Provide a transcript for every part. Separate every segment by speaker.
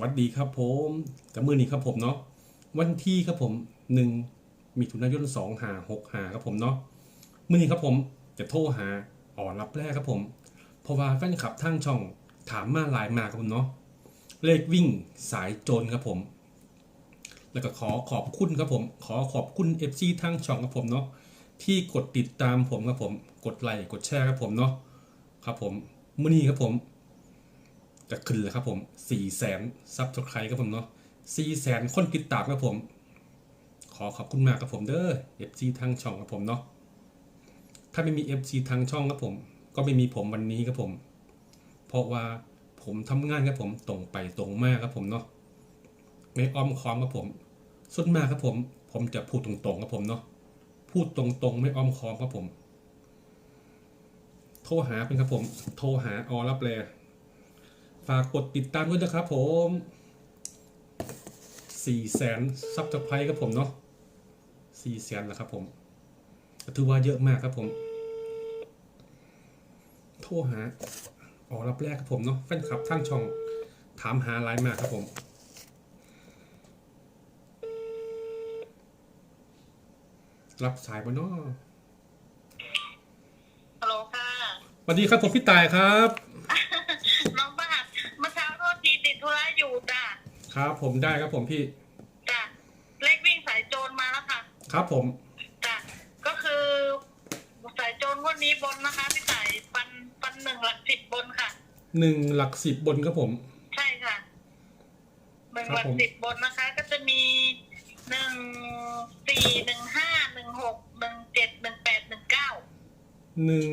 Speaker 1: วัสดีครับผมกับมือนี้ครับผมเนาะวันที่ครับผมหนึ่งมิถุนายนสองหาหกหาครับผมเนาะมือนี้ครับผมจะโทรหาอ่อรับแรกครับผม เพราะว่าแฟนคลับทางช่องถามมาหลายมาครับผมเนาะเลขวิ่งสายโจรครับผม แล้วก็ขอขอบคุณครับผม ขอขอบคุณ FC ทางช่องครับผมเนาะที่กดติดตามผมครับผม กดไลค์กดแชร์ครับผมเนาะครับผมมือนี้ครับผม จะขึ้นแล้วครับผม4ี่แสนซับสไครต์ครับผมเนาะ4ี่แสนคนติดตามครับผม ขอขอบคุณมากครับผมเด้อ FC ทางช่องครับผมเนาะถ้าไม่มี FC ทางช่องครับผม ก็ไม่มีผมวันนี้ครับผม เพราะว่าผมทำงานครับผมตรงไปตรงมาครับผมเนาะไม่อ้อมค้อมครับผมส่วนมากครับผม ผมจะพูดตรงๆครับผมเนาะพูดตรงๆ ไม่อ้อมค้อมครับผม โทรหาเป็นครับผม โทรหาออรับแล ฝากกดติดตามด้วยนะครับผมสี่แสนซับสไครต์ครับผมเนาะสี่แสนแล้วครับผมถือว่าเยอะมากครับผม โทรหาออกรับแรกครับผมเนาะแฟนคลับทั้งช่องถามหาไลน์มาครับผมรับสายบนนาะ
Speaker 2: ฮัลโหลค่ะ
Speaker 1: สวัสดีครับผมพี่ตายครับ
Speaker 2: น้องบ้านเมื่อเช้าโทษทีติดธุระอยู่จ้ะ
Speaker 1: ครับผมได้ครับผมพี่
Speaker 2: จ้ะเลขวิ่งสายโจรมาแล้วค่ะ
Speaker 1: ครับผม
Speaker 2: จ้ะก็คือสายโจรงวันนี้บนนะคะพี่ต่ายปันปันหนึ่งหลักสิบบนค่ะ
Speaker 1: หนึ่งหลักสิบบนครับผม
Speaker 2: ใช่ค่ะหนึ่ง
Speaker 1: ครับ
Speaker 2: หลัก
Speaker 1: ผม
Speaker 2: สิบบนนะคะ ก็จะมีหนึ่งสี่หนึ่งห้าหนึ่งหกหนึ่งเจ็ดหนึ่งแปดหนึ่งเก้า
Speaker 1: หนึ่ง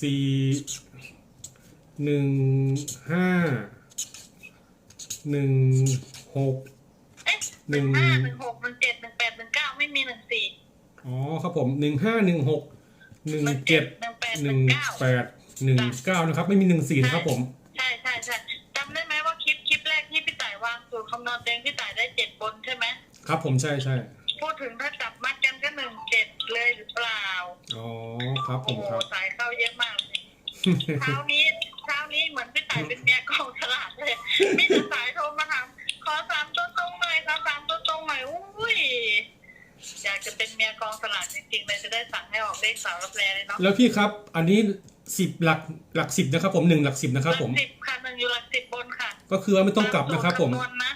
Speaker 1: สี่หนึ่งห้าหนึ่ง หก
Speaker 2: เอ๊ะ
Speaker 1: ห
Speaker 2: ห
Speaker 1: นึ่
Speaker 2: นึ่
Speaker 1: ง
Speaker 2: งห้าหนึ่งหกหนึ่งเจ็ดหนึ่งแปดหนึ่งเก้าไม่มีหนึ่งสี่
Speaker 1: อ๋อครับผมหนึ่งห้าหนึ่งหกหนึ่งเจ็ด
Speaker 2: หนึ่งแปด
Speaker 1: ห
Speaker 2: ห
Speaker 1: นึ่
Speaker 2: นึ่
Speaker 1: ง
Speaker 2: งเก้า
Speaker 1: แปดหนึ่งเก้านะครับ ไม่มีหนึ่งสี่นะครับผม
Speaker 2: ใช่ใช่ใช่จำได้ไหมว่าคลิปคลิปแรกที่พี่ต่ายวางสูตรคำนวณเองพี่ต่ายได้เจ็ดบนใช่ไหม
Speaker 1: ครับผมใช่ใช่
Speaker 2: พูดถึงถ้าจับมัดกันก็หนึ่งเจ็ดเลยหรือเปล่า
Speaker 1: อ๋อครับผ
Speaker 2: โอ้
Speaker 1: ม
Speaker 2: โห
Speaker 1: ครับ
Speaker 2: สายเข้าเยอะมากเลยเช้านี้เช้านี้เหมือนพี่ต่ายเป็นเมียกองฉลาดเลยมีแต่สายโทรมาถามขอสามตัวตรงหน่อยขอสามตัวตรงหน่อยอุ้ยอยากจะเป็นเมียกองสลากจริงๆเลยจะได้สั่งให้ออกเลขสาวรับแรเลยเนาะ
Speaker 1: แล้วพี่ครับอันนี้สิบหลักหลักสิบนะครับ ผมหนึ่งหลักสิบนะครับ ผม
Speaker 2: หลักสิบค่ะหนึ่งอยู่หลักสิบบนค่ะ
Speaker 1: ก็คือว่าไม่ต้องกลับนะครับ ผม
Speaker 2: ตาสูตคำวณนะ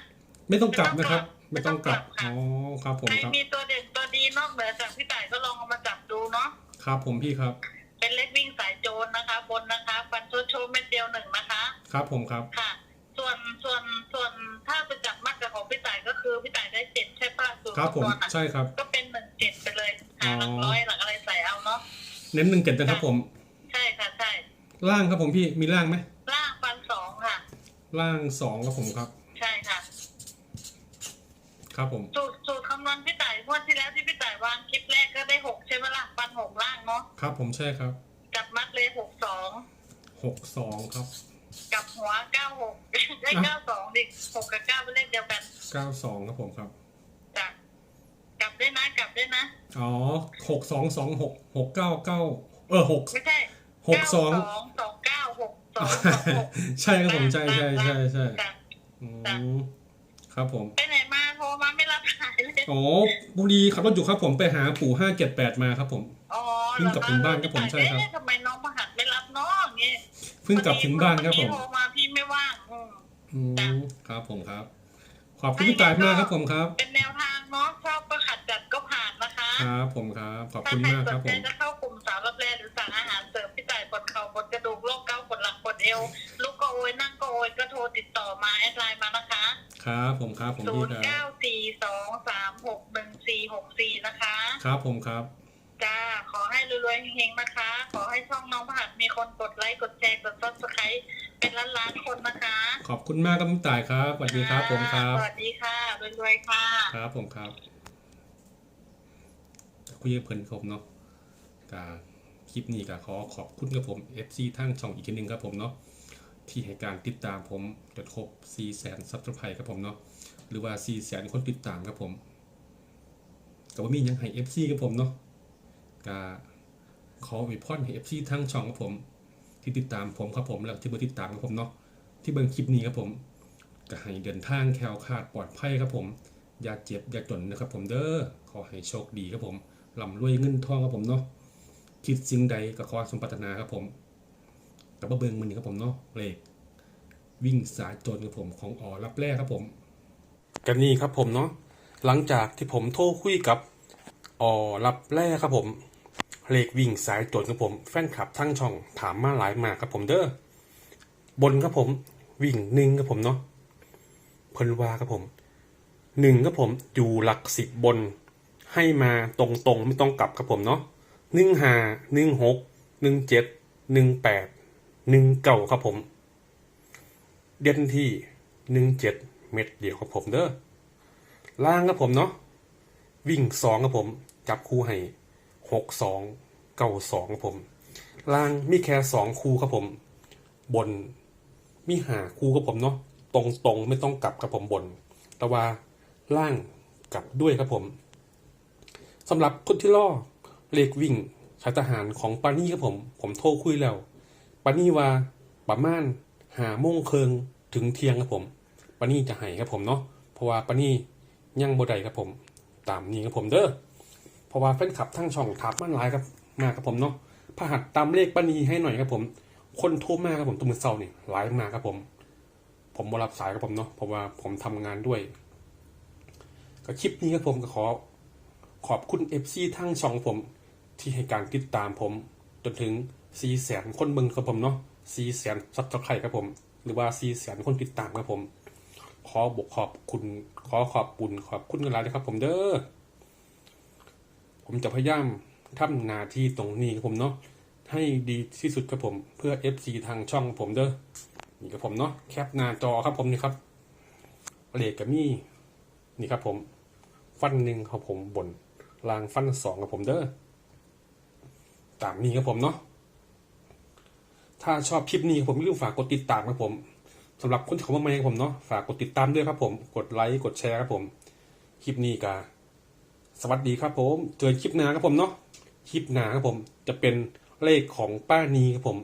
Speaker 1: ไม่ต้องกลับนะครับ
Speaker 2: ไม่
Speaker 1: ไม่
Speaker 2: ต้
Speaker 1: ต้อ
Speaker 2: องง
Speaker 1: ก
Speaker 2: กลั
Speaker 1: ลับบ
Speaker 2: ค่ะ
Speaker 1: อ๋อครับผม
Speaker 2: ใคร
Speaker 1: ครับ
Speaker 2: มีตัวเด่นตัวดีนอกเหนือจากพี่ต่ายก็ลองเอามาจับดูเนาะ
Speaker 1: ครับ ผมพี่ครับ
Speaker 2: เป็นเล็กวิ่งสายโจรนะคะ บนนะคะฟันโชว์โชว์เม็ดเดียวหนึ่งนะคะ
Speaker 1: ครับผมครับ
Speaker 2: ค่ะ ส่วนส่วนส่วนถ้าไปจับมัดกับของพี่ต่ายก็คือพี่ต่ายได้เจ็ดใช่ป่ะส่วน
Speaker 1: ครับผม
Speaker 2: คำนวณอะ
Speaker 1: ใช่ครับ
Speaker 2: ก็าหลัก
Speaker 1: อ๋อ
Speaker 2: ร้อยหลักอะไรใส่เอาเนาะ
Speaker 1: เน้นหนึ่งเจ็ดนะครับผม
Speaker 2: ใช่ค่ะใช่
Speaker 1: ล่างครับผมพี่มีล่างไหม
Speaker 2: ล่างฟันสองค่ะ
Speaker 1: ล่างสองครับผมครับ
Speaker 2: ใช่ค่ะ
Speaker 1: ครับผม
Speaker 2: สูตรสูตรคำนวณพี่ต่ายงวดที่แล้วที่พี่ต่ายวางคลิปแรกก็ได้หกใช่ไหมล่ะฟันหกล่างเนาะ
Speaker 1: ครับผมใช่ครับ
Speaker 2: จับมัดเลยหกสอง
Speaker 1: หกสองครับ
Speaker 2: กลับหัวเก้าหกได้เก้าสองดิหกกับเก้าเป็นเลขเดียวกัน
Speaker 1: เก้าสองครับผมครับ
Speaker 2: จ้ะกลับด้วยนะกลับด้วยนะ
Speaker 1: อ๋อหกสองสองหกหกเก้าเก้าเออหก
Speaker 2: ไม่ใช่
Speaker 1: หกสอง
Speaker 2: สองเก้าหกสองสองหก
Speaker 1: ใช่ครับผมใช่ใช่ใช่ใช่
Speaker 2: จ้ะ
Speaker 1: อืมครับผม
Speaker 2: ไปไหนมาโทรมาไม่รับสายเลย
Speaker 1: อ๋อบุรีขับรถอยู่ครับผมไปหาปู่ห้าเจ็ดแปดมาครับผม
Speaker 2: อ๋อ
Speaker 1: เพิ่งกลับถึงบ้านครับผมใช่ครับ
Speaker 2: เอ๊ะทำไมน้องประหัดไม่รับเนาะอย่างเงี้ย
Speaker 1: เพิ่งกลับถึงบ้านครับผม
Speaker 2: พี่โทรมาพี่ไม่ว่างอืม
Speaker 1: อืมครับผมครับ ขอบคุณพี่ตายมากครับผมครับ
Speaker 2: เป็นแนวทางเนาะชอบประหัดจัดก็ผ่านนะ คะ
Speaker 1: ครับผมครับขอบ
Speaker 2: ถ้า
Speaker 1: คุณ
Speaker 2: ใคร
Speaker 1: มาก
Speaker 2: ส
Speaker 1: ครับ
Speaker 2: น
Speaker 1: ผ
Speaker 2: ใจ
Speaker 1: ม
Speaker 2: จะเข้ากลุ่มสาวรับแรหรือสั่งอาหารเสริมพี่ต่ายปวดเข่าปวดกระดูกโรคเกาต์ปวดหลังปวดเอวลูกก็โอยนั่งก็โอยก็โทรติดต่อมาแอดไลน์มานะคะ
Speaker 1: ครับผมครับผม
Speaker 2: ศู
Speaker 1: พี่
Speaker 2: นย์
Speaker 1: ครับ
Speaker 2: เก้าสี่สองสามหกหนึ่งสี่หกสี่นะคะ
Speaker 1: ครับผมครับ
Speaker 2: จ้าขอให้รวยๆเฮงๆนะคะ ขอให้ช่องน้องผัดมีคนกดไลค์กดแชร์กดซับสไครต์เป็นล้านๆคนนะคะ
Speaker 1: ขอบคุณมากครับพี่ตายครับสวัสดีครับผมครับ
Speaker 2: สวัสดีค่ะรวยๆค่ะ
Speaker 1: ครับผมครับ คุยกับเพิ่นครับผมเนาะกาคลิปนี้ก็ขอขอบคุณกับผม FC ทั้งช่องอีกทีหนึงครับผมเนาะที่ให้การติดตามผมจนครบ4แสนซับสไครต์ครับผมเนาะหรือว่า4แสนคนติดตามครับผมก็บ่มียังให้ FC ครับผมเนาะกาขออวยพรให้ FC ทั้งช่องครับผม ที่ติดตามผมครับผมแล้วที่เบติดตามครับผมเนาะที่เบิ่งคลิปนี้ครับผมก็ให้เดินทางแคล้วคลาดปลอดภัยครับผม อย่าเจ็บอย่าจนนะครับผมเด้อขอให้โชคดีครับผม ร่ำรวยเงินทองครับผมเนาะคิดสิ่งใดก็ขอสมปรารถนาครับผมกับเบิงมันนี่ครับผมเนาะเลขวิ่งสายจนครับผมของอ๋อรับแรกครับผม กันนี่ครับผมเนาะหลังจากที่ผมโทรคุยกับอ๋อรับแรกครับผมเลขวิ่งสายโจรครับผม แฟนคลับทั้งช่องถามมาหลายมากครับผมเด้อบนครับผม วิ่งหนึ่งครับผมเนาะเพิ่นว่าครับผมหนึ่งครับผมอยู่หลักสิบบน ให้มาตรงๆ ไม่ต้องกลับครับผมเนาะหนึ่งห้าหนึ่งหกหนึ่งเจ็ดหนึ่งแปดหนึ่งเก้าครับผม เด่นที่หนึ่งเจ็ดเม็ดเดียวครับผมเด้อล่างครับผมเนาะวิ่งสองครับผม จับคู่ให้หกสองเก้าสองครับผม ล่างมีแค่สองคู่ครับผม บนมีหาคู่ครับผมเนาะตรงตรงๆไม่ต้องกลับครับผมบน แต่ว่าล่างกลับด้วยครับผม สำหรับคนที่ล่อเลขวิ่งชายทหารของปานี่ครับผม ผมโทรคุยแล้วปานี่ว่าประมาณหาโมงเคิงถึงเที่ยงครับผมปานี่จะให้ครับผมเนาะเพราะว่าปานี่ยังบ่ได้ครับผม ตามนี้ครับผมเด้อเพราะว่าแฟนคลับทั้งช่องทับมันหลายครับมาครับผมเนาะพหัสตามเลขปณีให้หน่อยครับผม คนโทรมาครับผมตัวมือเศร้านี่หลายมากครับผม ผมบรับสายครับผมเนาะเพราะว่าผมทำงานด้วยก็คลิปนี้ครับผมก็ขอ ขอบคุณเอฟซีทั้งช่องผม ที่ให้การติดตามผม จนถึง4แสนคนเบิ่งครับผมเนาะ4แสนซับสไครต์ครับผม หรือว่า4แสนคนติดตามครับผม ขอบอกขอบคุณ ขอขอบคุณขอบคุณกันหลายนะครับ ผมเด้อผมจะพยายามทำหน้าที่ตรงนี้ครับผมเนาะให้ดีที่สุดครับผมเพื่อ FC ทางช่องผมเด้อนี่ครับผมเนาะแคปหน้าจอครับผมนี่ครับเลขกับมี่นี่ครับผม ฟันหนึ่งครับผมบน ลางฟันสองครับผมเด้อตามนี้ครับผมเนาะถ้าชอบคลิปนี้กับผมอย่าลืมฝากกดติดตามครับผมสำหรับคนที่เขามาใหม่ครับผมเนาะฝากกดติดตามด้วยครับผม กดไลค์กดแชร์ครับผม คลิปนี้กาสวัสดีครับผมเจอคลิปหน้าครับผมเนาะคลิปหน้าครับผม จะเป็นเลขของป้านีครับผม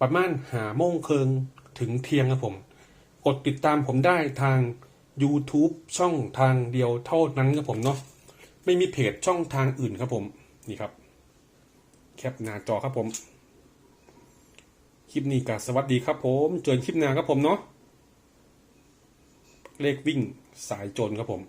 Speaker 1: ประมาณหาโมงเคิงถึงเที่ยงครับผม กดติดตามผมได้ทาง YouTube ช่องทางเดียวเท่านั้นครับผมเนาะ ไม่มีเพจช่องทางอื่นครับผมนี่ครับ แคปหน้าจอครับผม คลิปนี้ก็สวัสดีครับผมเจอคลิปหน้าครับผมเนาะเลขวิ่งสายโจรครับผม